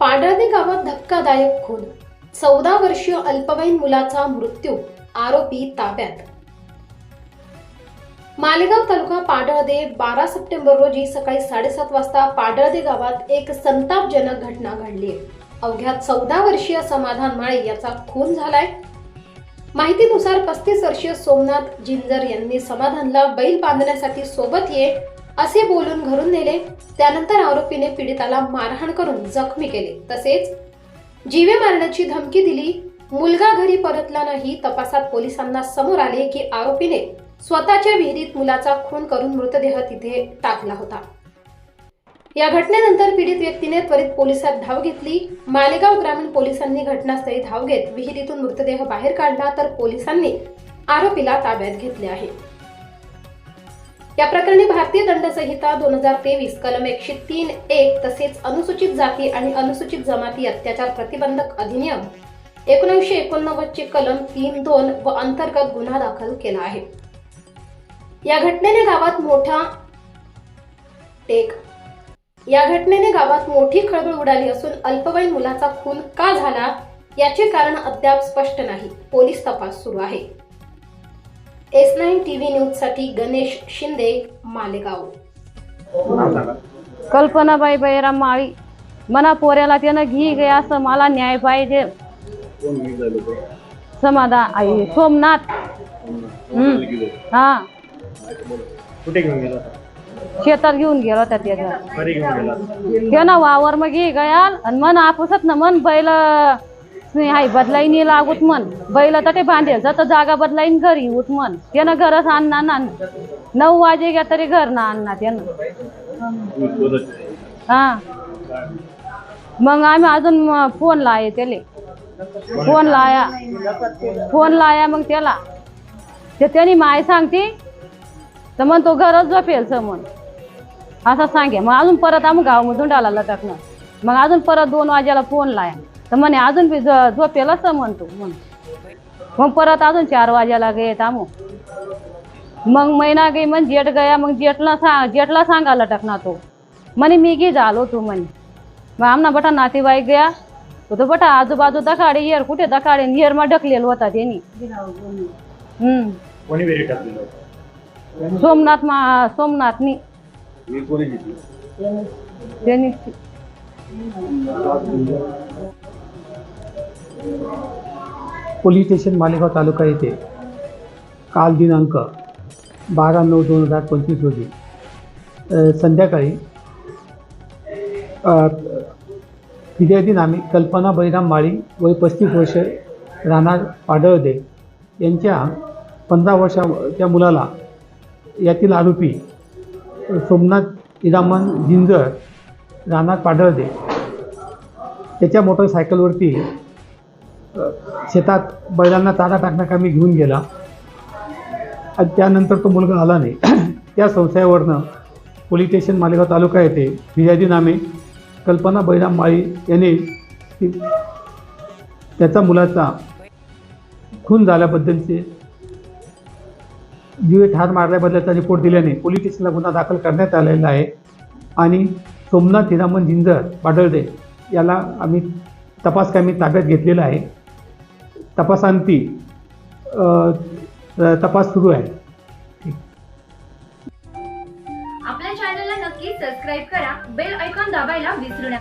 पाडळदे गावात धक्कादायक खून. चौदा वर्षीय अल्पवयीन मुलाचा मृत्यू आरोपी ताब्यात. मालेगाव तालुका पाडळदे बारा सप्टेंबर रोजी सकाळी साडेसात वाजता पाडळदे गावात एक संतापजनक घटना घडली. अवघ्या चौदा वर्षीय समाधान माळे याचा खून झालाय. माहितीनुसार पस्तीस वर्षीय सोमनाथ जिंजर यांनी समाधानला बैल बांधण्यासाठी सोबत ये असे बोलून घरून नेले. त्यानंतर आरोपीने पीडिताला मारहाण करून जखमी केले. तसेच जीवे मारण्याची धमकी दिली. मुलगा घरी परतला नाही. तपासात पोलिसांना समोर आले की आरोपीने स्वतःच्या विहिरीत मुलाचा खून करून मृतदेह तिथे टाकला होता. या घटनेनंतर पीडित व्यक्तीने त्वरित पोलिसात धाव घेतली. मालेगाव ग्रामीण पोलिसांनी घटनास्थळी धाव घेत विहिरीतून मृतदेह बाहेर काढला. तर पोलिसांनी आरोपीला ताब्यात घेतले आहे. या प्रकरणी भारतीय दंडसंहिता दोन हजार तेवीस कलम एकशे तीन एक तसेच अनुसूचित जाती आणि अनुसूचित जमाती अत्याचार प्रतिबंधक अधिनियम एकोणीसशे एकोणनव्वद चे कलम तीन दोन व अंतर्गत गुन्हा दाखल केला आहे. या घटनेने गावात मोठा टेक. या घटनेने गावात मोठी खळबळ उडाली असून अल्पवयीन मुलाचा खून का झाला याचे कारण अद्याप स्पष्ट नाही. पोलीस तपास सुरू आहे. एस नाईन टीव्ही न्यूजसाठी गणेश शिंदे मालेगाव कल्पनाबाई बैराम माळी मना पोऱ्याला त्यानं घी गे असं मला न्याय पाहिजे? समाधान आई सोमनाथ हम्म. हा कुठे घेऊन गेला होता? शेतात घेऊन गेला होता त्याच्या घरी घेऊन गेला त्यानं वावर मग घे गयाल आणि मन आपसत ना मन बैल हाय बदलाईन येईल लागूत मन बैल तर ते बांधेल जर जागा बदलाईन घरी उत मन त्यानं घरच आणणार ना नऊ वाजे घ्या तरी घर ना आणणार त्यानं. हा. मग आम्ही अजून फोन लाय त्याले. फोन लाया. फोन लाया मग त्याला. ते त्याने माय सांगते तर मग तो घरच झोपेल समोर असं सांगे. मग अजून परत आम्ही गावामधून डाला लटकणार मग अजून परत दोन वाजेला फोन लाया. तर म्हणे अजून बी झ- झोपेल असं म्हणतो. मग मग परत अजून चार वाजेला गे आमू मग महिना गे मग जेठ गया. मग जेठला सांग जेठला सांगा लटकना तो. म्हणे मी गी झालो तू म्हणे. मग आमना बटा नातेवाईक गया. तो तो बटा आजूबाजू दखाडे येर कुठे दखाडे येर मा ढकलेल होता त्यांनी हम्म. कोणी वेरी टाकलेलं होतं? सोमनाथ मा सोमनाथनी. मी कोणी घेतली? त्यांनी पोलीस स्टेशन मालेगाव तालुका येथे काल दिनांक बारा नऊ दोन हजार पंचवीस रोजी संध्याकाळी विद्यार्थी नामी कल्पना बळीराम माळी वय पस्तीस वर्ष राहणार पाडळदे यांच्या पंधरा वर्षाच्या मुलाला यातील आरोपी सोमनाथ इरामन जिंजर राहणार पाडळदे. त्याच्या मोटरसायकलवरती शेतात बैलांना चारा टाकण्याकामी घेऊन गेला. आणि त्यानंतर तो मुलगा आला नाही. त्या संशयावरनं पोलीस स्टेशन मालेगाव तालुका येथे फिर्यादी नामे कल्पना बैराम माळी यांनी त्याचा मुलाचा खून झाल्याबद्दलचे जीवे ठार मारल्याबद्दलचा रिपोर्ट दिल्याने पोलीस स्टेशनला गुन्हा दाखल करण्यात आलेला आहे. आणि सोमनाथ हिरामन जिंजर पाडळदे याला आम्ही तपास कामी ताब्यात घेतलेला आहे. तपासांती तपास सुरू आहे. आपल्या चॅनलला नक्की सबस्क्राईब करा. बेल ऐकून दाबायला विसरू नका.